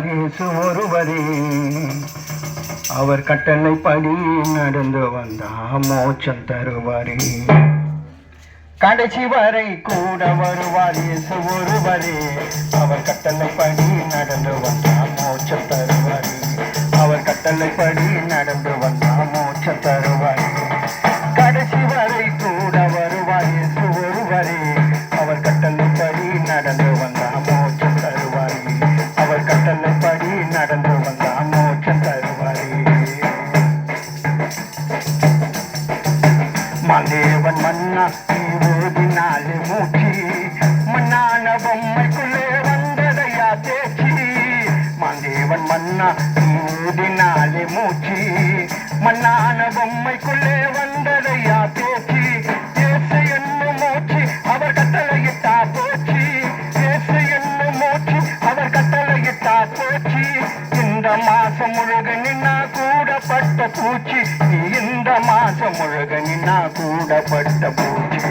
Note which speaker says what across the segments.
Speaker 1: தருவார் ஒருவரே. அவர் கட்டளைப்படி நடந்து வந்தா மோட்சம் தருவாரே. கடைசி வரை கூட வருவார் இயேசு ஒருவரே. அவர் கட்டளைப்படி நடந்து வந்தா மோட்சம் தருவாரே. அவர் கட்டளைப்படி நடந்து வந்தா மோட்சம் தருவாரே. தேவன் மன்னா தீவோதினாலே மூச்சி. மண்ணான பொம்மைக்குள்ளே வந்ததையா தேச்சி. மாந்தேவன் மன்னா தீவோதினாலே மூச்சி. மண்ணான பொம்மைக்குள்ளே வந்ததையா தேச்சி. ஏசு என்னும் மூச்சு அவர் கட்டளையிட்டா போச்சு. ஏசு என்னும் மூச்சு அவர் கட்டளையிட்டா போச்சு. இந்த மாசம் முழுக நின்னா கூடப்பட்ட பூச்சி. மாசம் முழுக நின்னா கூடப்பட்ட பூச்சி.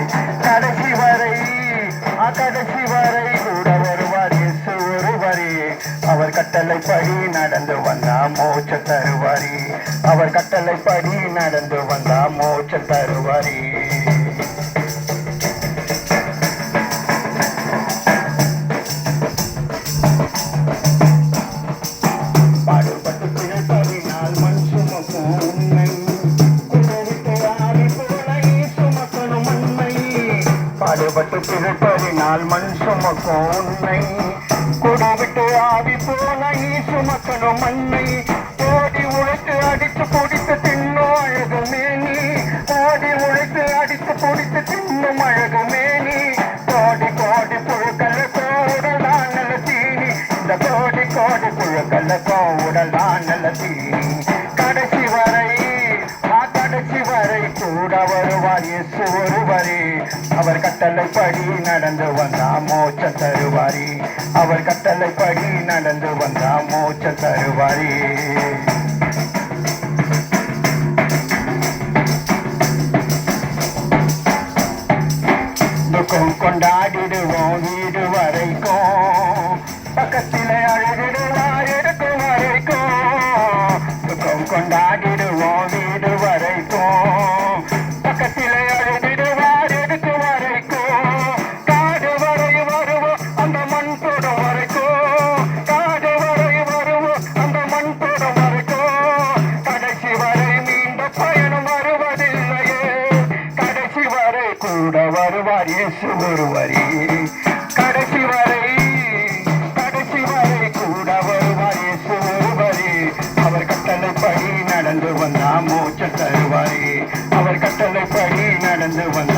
Speaker 1: கடைசி வரை கடைசி வரை கூட வருவார் இயேசு ஒருவரே. அவர் கட்டளைப்படி நடந்து வந்தா மோச்ச தருவாரி. அவர் கட்டளைப்படி நடந்து வந்தா மோச்ச தருவாரி. பாடுபட்டு மண் சுமக்கும் உன்னை. குடவிட்டு ஆவி போல சுமக்கணும் மண்ணை. ஓடி உழைத்து அடித்து பொடித்து தின்னோ அழகு மேனி ஓடி உழைத்து அடித்து பொடித்து தின்னும் அழகு மேனி கோடி கோடி புழுக்கல்ல புழுக்கள் நல்ல தீனி இந்த கோடி கோடி புழுக்கல்ல புழுக்கள் நல்ல தீனி கடைசி வரை ஆ கடைசி வரை கூட வருவார் இயேசு ஒருவரே அவர் கட்டளைப்படி நடந்து வந்தா மோட்ச தருவாரே. அவர் கட்டளைப்படி நடந்து வந்தா மோட்ச தருவாரே. துக்கம் வருவார் இயேசு ஒருவரே. கடைசி வரை கடைசி வரை கூட வருவார் இயேசு ஒருவரே. அவர் கட்டளைப்படி நடந்து வந்தா மோட்ச தருவாரே. அவர் கட்டளைப்படி நடந்து வந்த